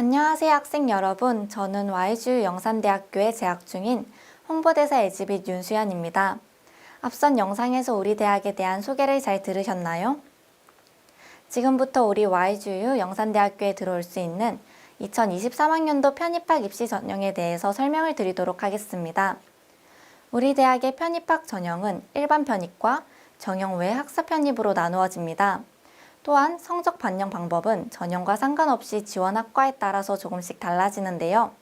안녕하세요 학생 여러분. 저는 YGU 영산대학교에 재학 중인 홍보대사 에즈빗 윤수연입니다. 앞선 영상에서 우리 대학에 대한 소개를 잘 들으셨나요? 지금부터 우리 YGU 영산대학교에 들어올 수 있는 2023학년도 편입학 입시 전형에 대해서 설명을 드리도록 하겠습니다. 우리 대학의 편입학 전형은 일반 편입과 정형 외 학사 편입으로 나누어집니다. 또한 성적 반영 방법은 전형과 상관없이 지원 학과에 따라서 조금씩 달라지는데요.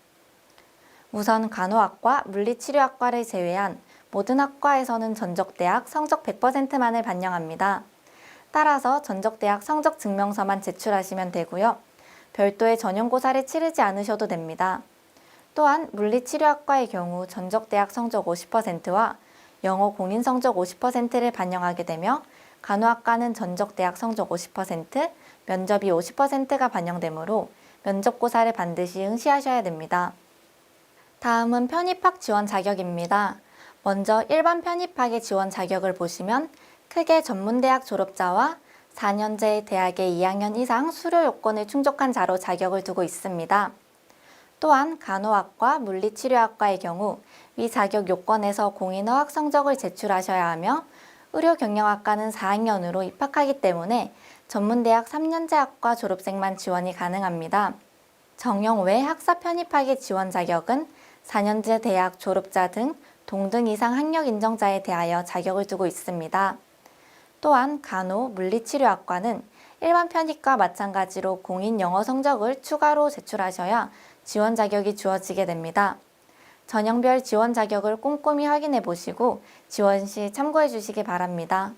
우선 간호학과, 물리치료학과를 제외한 모든 학과에서는 전적대학 성적 100%만을 반영합니다. 따라서 전적대학 성적 증명서만 제출하시면 되고요. 별도의 전형고사를 치르지 않으셔도 됩니다. 또한 물리치료학과의 경우 전적대학 성적 50%와 영어 공인 성적 50%를 반영하게 되며 간호학과는 전적 대학 성적 50%, 면접이 50%가 반영되므로 면접고사를 반드시 응시하셔야 됩니다. 다음은 편입학 지원 자격입니다. 먼저 일반 편입학의 지원 자격을 보시면 크게 전문대학 졸업자와 4년제 대학의 2학년 이상 수료 요건을 충족한 자로 자격을 두고 있습니다. 또한 간호학과, 물리치료학과의 경우 위 자격 요건에서 공인어학 성적을 제출하셔야 하며 의료경영학과는 4학년으로 입학하기 때문에 전문대학 3년제 학과 졸업생만 지원이 가능합니다. 정형 외 학사 편입학의 지원 자격은 4년제 대학 졸업자 등 동등 이상 학력 인정자에 대하여 자격을 두고 있습니다. 또한 간호, 물리치료학과는 일반 편입과 마찬가지로 공인 영어 성적을 추가로 제출하셔야 지원 자격이 주어지게 됩니다. 전형별 지원 자격을 꼼꼼히 확인해 보시고 지원 시 참고해 주시기 바랍니다.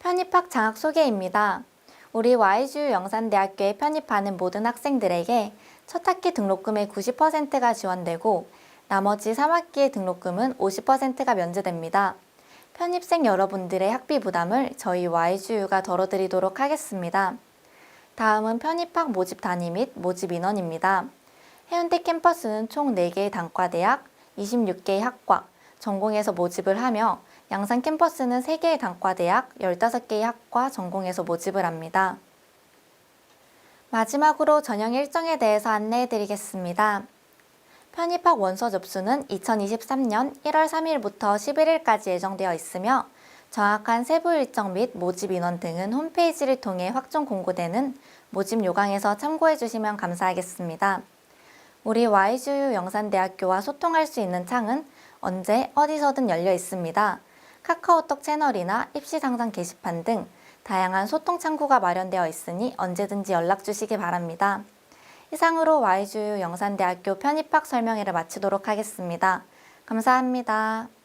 편입학 장학 소개입니다. 우리 YGU 영산대학교에 편입하는 모든 학생들에게 첫 학기 등록금의 90%가 지원되고 나머지 3학기의 등록금은 50%가 면제됩니다. 편입생 여러분들의 학비 부담을 저희 YGU가 덜어드리도록 하겠습니다. 다음은 편입학 모집 단위 및 모집 인원입니다. 해운대 캠퍼스는 총 4개의 단과대학, 26개의 학과, 전공에서 모집을 하며 양산 캠퍼스는 3개의 단과대학, 15개의 학과, 전공에서 모집을 합니다. 마지막으로 전형 일정에 대해서 안내해 드리겠습니다. 편입학 원서 접수는 2023년 1월 3일부터 11일까지 예정되어 있으며 정확한 세부 일정 및 모집 인원 등은 홈페이지를 통해 확정 공고되는 모집 요강에서 참고해 주시면 감사하겠습니다. 우리 YGU 영산대학교와 소통할 수 있는 창은 언제 어디서든 열려 있습니다. 카카오톡 채널이나 입시 상담 게시판 등 다양한 소통 창구가 마련되어 있으니 언제든지 연락 주시기 바랍니다. 이상으로 YGU 영산대학교 편입학 설명회를 마치도록 하겠습니다. 감사합니다.